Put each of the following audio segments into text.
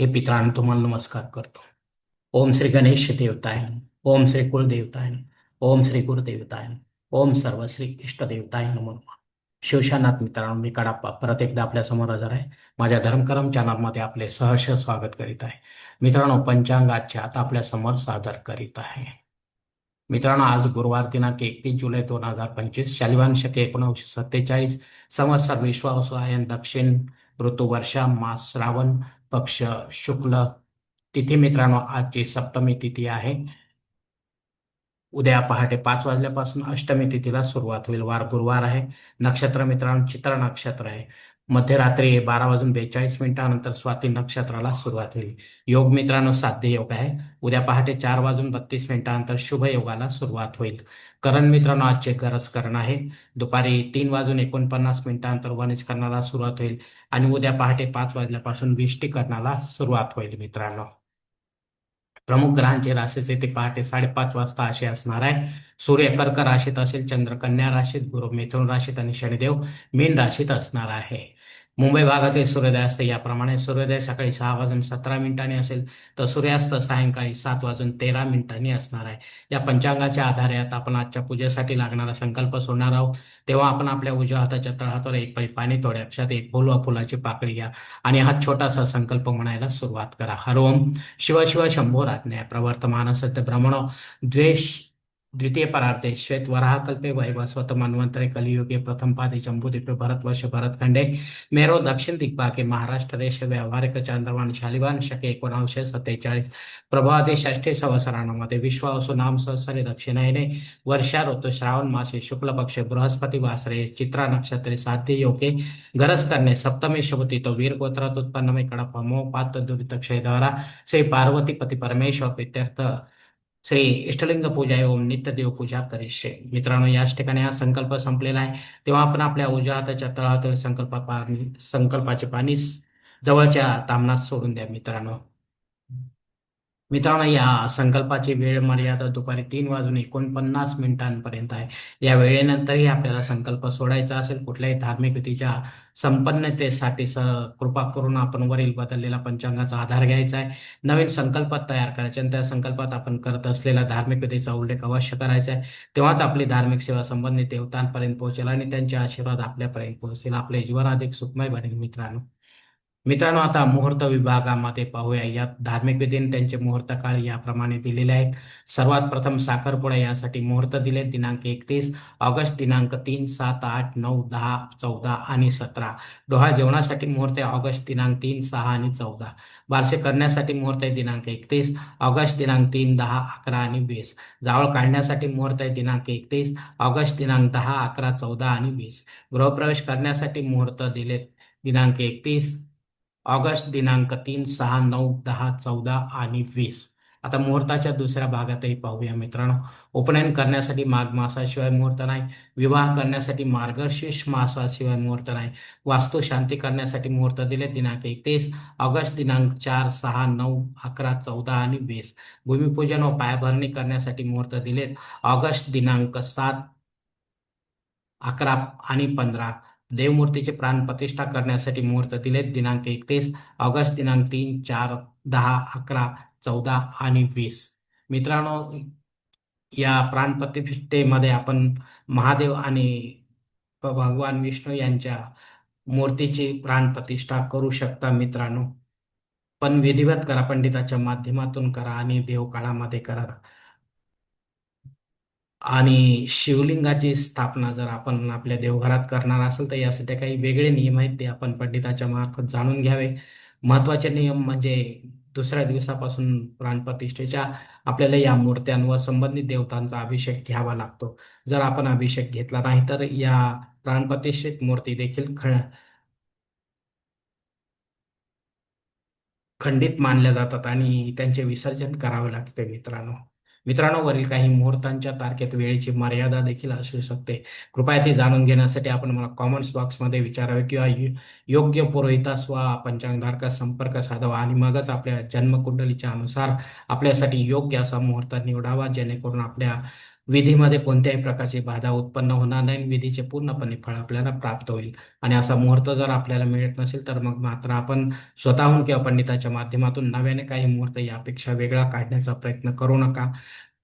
हे पित्रांनो तुम्हाला नमस्कार करतो. ओम श्री गणेश देवताय ओम श्री कुलदेवताय ओम श्री गुरुदेवताय ओम सर्व श्री इष्टदेवताय नमो शिवशानाथ मित्रांनो मी कडाप्पा परत एकदा आपल्यासमोर हजर आहे. माझ्या धर्मकरम चॅनलमध्ये आपले सहर्ष स्वागत करीत आहे. मित्रांनो पंचांगाच्या आता आपल्यासमोर सादर करीत आहे. मित्रांनो आज गुरुवार दिनांक एकतीस जुलै दोन हजार पंचवीस शालिवान शके एकोणीसशे सत्तेचाळीस संवत्सर विश्वासू आहे. दक्षिण ऋतू वर्षा मास श्रावण पक्ष शुक्ल तिथी मित्रांनो आजची सप्तमी तिथी आहे. उद्या पहाटे पाच वाजल्यापासून अष्टमी तिथीला सुरुवात होईल. वार गुरुवार आहे. नक्षत्र मित्रांनो चित्र नक्षत्र आहे. मध्यरात्री बारा वाजून बेचाळीस मिनिटानंतर स्वाती नक्षत्राला सुरुवात होईल. योग मित्रांनो साध्य योग आहे. उद्या पहाटे चार वाजून बत्तीस मिनिटानंतर शुभ योगाला सुरुवात होईल. करण मित्रांनो आजचे गरज करण आहे. दुपारी तीन वाजून एकोणपन्नास मिनिटानंतर वनिज करणाला सुरुवात होईल आणि उद्या पहाटे पाच वाजल्यापासून विष्टी करणाला सुरुवात होईल मित्रांनो. प्रमुख ग्रहांचे राशीचे ते पहाटे साडेपाच वाजता असे असणार आहे. सूर्य कर्क राशीत असेल चंद्र कन्या राशीत गुरु मिथुन राशीत आणि शनिदेव मीन राशीत असणार आहे. मुंबई भागातील सूर्योदय असते याप्रमाणे सूर्योदय सकाळी सहा वाजून सतरा मिनिटांनी असेल तर सूर्यास्त सायंकाळी सात वाजून तेरा मिनिटांनी असणार आहे. या पंचांगाच्या आधारे आता आपण आजच्या पूजेसाठी लागणारा संकल्प सोडणार आहोत. तेव्हा आपण आपल्या उजव्या हाताच्या तळहातावर एक पळी पाणी थोड्या अक्षात एक बोलवा फुलाची पाकळी घ्या आणि हा छोटासा संकल्प म्हणायला सुरुवात करा. हर ओम. शिव शिव शंभो राज्ञा प्रवर्तमान सत्य भ्रमण द्वेष द्वितीय परार्थे श्वेत वराहकल्पे वैवस्वत मन्वंतरे कलियुगे प्रथम पादे जम्बूद्वीपे भरतवर्ष भरतखंडे मेरो दक्षिण दिग्भागे महाराष्ट्र देश व्यावहारिक चांद्रवान शालिवान शके एकोणावीसशे सत्तेचाळीस प्रभाते षष्ठी संवत्सरांमध्ये विश्वासू नाम सहसरे दक्षिणायने वर्षा ऋतू श्रावण मासे शुक्ल पक्षे बृहस्पती वासरे चित्रा नक्षत्रे साध्य योगे गरज करणे सप्तमी शुभती तो वीर गोत्रात उत्पन्न कडप मो पात दुरित द्वारा श्री पार्वती पती परमेश्वर पित्यर्थ श्री इष्टलिंग पूजा ओम नित्यदेव पूजा करिष्ये मित्रांनो याच ठिकाणी हा संकल्प संपलेला आहे. तेव्हा आपण आपल्या उजव्या हाताच्या तळहातील संकल्प पाणी संकल्पाचे पाणी जवळच्या तामनात सोडून द्या मित्रांनो. मित्रांनो या संकल्पाची वेळ मर्यादा दुपारी तीन वाजून एकोणपन्नास मिनिटांपर्यंत आहे. या वेळेनंतरही आपल्याला संकल्प सोडायचा असेल कुठल्याही धार्मिक विधीच्या संपन्नतेसाठी स कृपा करून आपण वरील बदललेला पंचांगाचा आधार घ्यायचा आहे. नवीन संकल्प तयार करायचे आणि त्या संकल्पात आपण करत असलेल्या धार्मिक विधीचा उल्लेख अवश्य करायचा आहे. तेव्हाच आपली धार्मिक सेवा संबंधित देवतांपर्यंत पोहोचेल आणि त्यांचे आशीर्वाद आपल्यापर्यंत पोहोचेल आपले जीवन अधिक सुखमय बनेल मित्रांनो. मित्रांनो आता मुहूर्त विभागामध्ये पाहूया. यात धार्मिक विधीने त्यांचे मुहूर्त काळ याप्रमाणे दिलेले आहेत. सर्वात प्रथम साखरपुडा यासाठी मुहूर्त दिले. दिनांक एकतीस ऑगस्ट दिनांक तीन सात आठ नऊ दहा चौदा आणि सतरा. डोहा जेवणासाठी मुहूर्त आहे ऑगस्ट दिनांक तीन सहा आणि चौदा. बारसे करण्यासाठी मुहूर्त आहे दिनांक एकतीस ऑगस्ट दिनांक तीन दहा अकरा आणि वीस. जावळ काढण्यासाठी मुहूर्त आहे दिनांक एकतीस ऑगस्ट दिनांक दहा अकरा चौदा आणि वीस. गृहप्रवेश करण्यासाठी मुहूर्त दिले दिनांक एकतीस ऑगस्ट दिनांक तीन सहा नऊ दहा चौदा आणि वीस. आता मुहूर्ताच्या दुसऱ्या भागातही पाहूया मित्रांनो. उपनयन करण्यासाठी माघ मासाशिवाय मुहूर्त नाही. विवाह करण्यासाठी मार्गशीर्ष मासाशिवाय मुहूर्त नाही. वास्तू शांती करण्यासाठी मुहूर्त दिले दिनांक एकतीस ऑगस्ट दिनांक चार सहा नऊ अकरा चौदा आणि वीस. भूमिपूजन व पायाभरणी करण्यासाठी मुहूर्त दिलेत. ऑगस्ट दिनांक सात अकरा आणि पंधरा. देवमूर्तीचे प्राण प्रतिष्ठा करण्यासाठी मुहूर्त दिलेत दिनांक एकतीस ऑगस्ट दिनांक तीन चार दहा अकरा चौदा आणि वीस. मित्रांनो या प्राणप्रतिष्ठेमध्ये आपण महादेव आणि भगवान विष्णू यांच्या मूर्तीची प्राणप्रतिष्ठा करू शकता मित्रांनो. पण विधिवत करा पंडिताच्या माध्यमातून करा आणि देवकाळामध्ये करा. आणि शिवलिंगाची स्थापना जर आपण आपल्या देवघरात करणार असेल तर यासाठी काही वेगळे नियम आहेत ते आपण पंडिताच्या मार्फत जाणून घ्यावे. महत्त्वाचे नियम म्हणजे दुसऱ्या दिवसापासून प्राणप्रतिष्ठेच्या आपल्याला या मूर्त्यांवर संबंधित देवतांचा अभिषेक घ्यावा लागतो. जर आपण अभिषेक घेतला नाही तर या प्राणप्रतिष्ठित मूर्ती देखील खंडित मानल्या जातात आणि त्यांचे विसर्जन करावे लागते मित्रांनो. मित्रांनो वरील काही मुहूर्तांच्या तारखेत वेळेची मर्यादा देखील असू शकते. कृपया ती जाणून घेण्यासाठी आपण मला कॉमेंट्स बॉक्समध्ये विचारावे किंवा योग्य पुरोहितास वा पंचांगधारका संपर्क साधावा आणि मगच आपल्या जन्मकुंडलीच्या अनुसार आपल्यासाठी योग्य असा मुहूर्त निवडावा जेणेकरून आपल्या विधीमध्ये कोणत्याही प्रकारची बाधा उत्पन्न होणार नाही आणि विधीचे पूर्णपणे फळ आपल्याला प्राप्त होईल. आणि असा मुहूर्त जर आपल्याला मिळत नसेल तर मग मात्र आपण स्वतःहून किंवा पंडिताच्या माध्यमातून नव्याने काही मुहूर्त यापेक्षा वेगळा काढण्याचा प्रयत्न करू नका.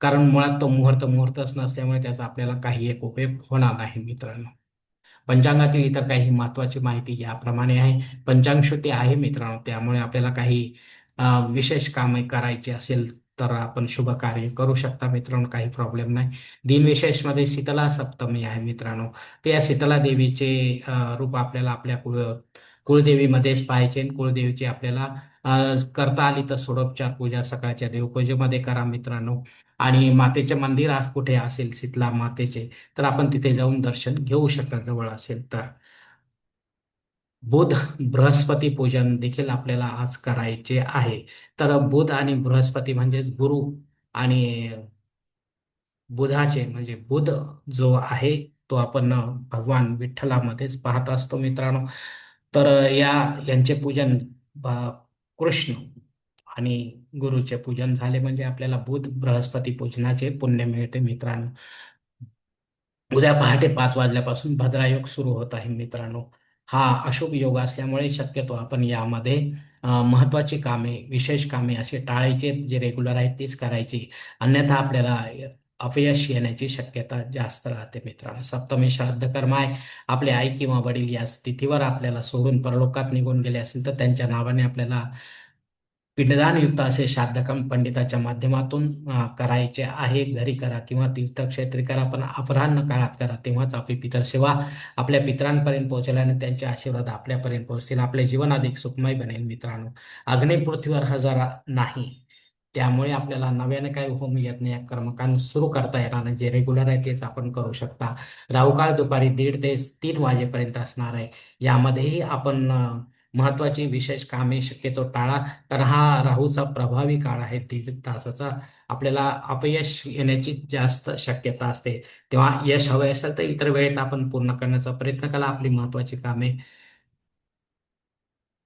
कारण मुळात तो मुहूर्त मुहूर्तच नसल्यामुळे त्याचा आपल्याला काही एक उपयोग होणार नाही मित्रांनो. पंचांगातील इतर काही महत्वाची माहिती याप्रमाणे आहे. पंचांगशुद्धी आहे मित्रांनो. त्यामुळे आपल्याला काही विशेष कामे करायची असेल तर आपण शुभ कार्य करू शकता मित्रांनो काही प्रॉब्लेम नाही. दिनविशेषमध्ये शीतला सप्तमी आहे मित्रांनो. ते या शीतला देवीचे रूप आपल्याला आपल्या कुळ कुळदेवीमध्येच पाहायचे कुळदेवीची आपल्याला करता आली तर सोडोपचार पूजा सकाळच्या देवपूजेमध्ये करा मित्रांनो. आणि मातेचे मंदिर आज कुठे असेल? शीतला मातेचे. तर आपण तिथे जाऊन दर्शन घेऊ शकता जवळ असेल तर. बुध बृहस्पती पूजन देखील आपल्याला आज करायचे आहे. तर बुध आणि बृहस्पती म्हणजेच गुरु आणि बुधाचे म्हणजे बुध जो आहे तो आपण भगवान विठ्ठलामध्येच पाहत असतो मित्रांनो. तर या यांचे पूजन कृष्ण आणि गुरुचे पूजन झाले म्हणजे आपल्याला बुध बृहस्पती पूजनाचे पुण्य मिळते मित्रांनो. उद्या पहाटे पाच वाजल्यापासून भद्रायोग सुरू होत आहे मित्रांनो. हा अशुभ योग असल्यामुळे शक्यतो आपण यामध्ये महत्वाची कामे विशेष कामे असे टाळायचे जे रेग्युलर आहेत तीच करायची. अन्यथा आपल्याला अपयश येण्याची शक्यता जास्त राहते मित्रांनो. सप्तमी श्राद्ध कर्म आहे. आपले आई किंवा वडील या स्थितीवर आपल्याला सोडून परलोकात निघून गेले असेल तर त्यांच्या नावाने आपल्याला पिंडदानयुक्त असे श्राद्धकम पंडिताच्या माध्यमातून करायचे आहे. घरी करा किंवा तीर्थक्षेत्री करा पण अपराह्न काळात करा. तेव्हाच आपली पितरसेवा आपल्या पितरांपर्यंत पोहोचेल आणि त्यांचे आशीर्वाद आपल्यापर्यंत पोहोचतील. आपले जीवन अधिक सुखमय बनेल मित्रांनो. अग्नि पृथ्वीवर हजारा नाही. त्यामुळे आपल्याला नव्याने काही होम यज्ञ या कर्मकांड सुरू करता येणार नाही. जे रेग्युलर आहे तेच आपण करू शकता. राहुकाळ दुपारी दीड ते तीन वाजेपर्यंत असणार आहे. यामध्येही आपण महत्वाची विशेष कामे शक्यतो टाळा. कारण हा राहूचा प्रभावी काळ आहे. दीड तासाचा आपल्याला अपयश येण्याची जास्त शक्यता असते. तेव्हा यश हवे असेल तर इतर वेळेत आपण पूर्ण करण्याचा प्रयत्न करा. आपली महत्वाची कामे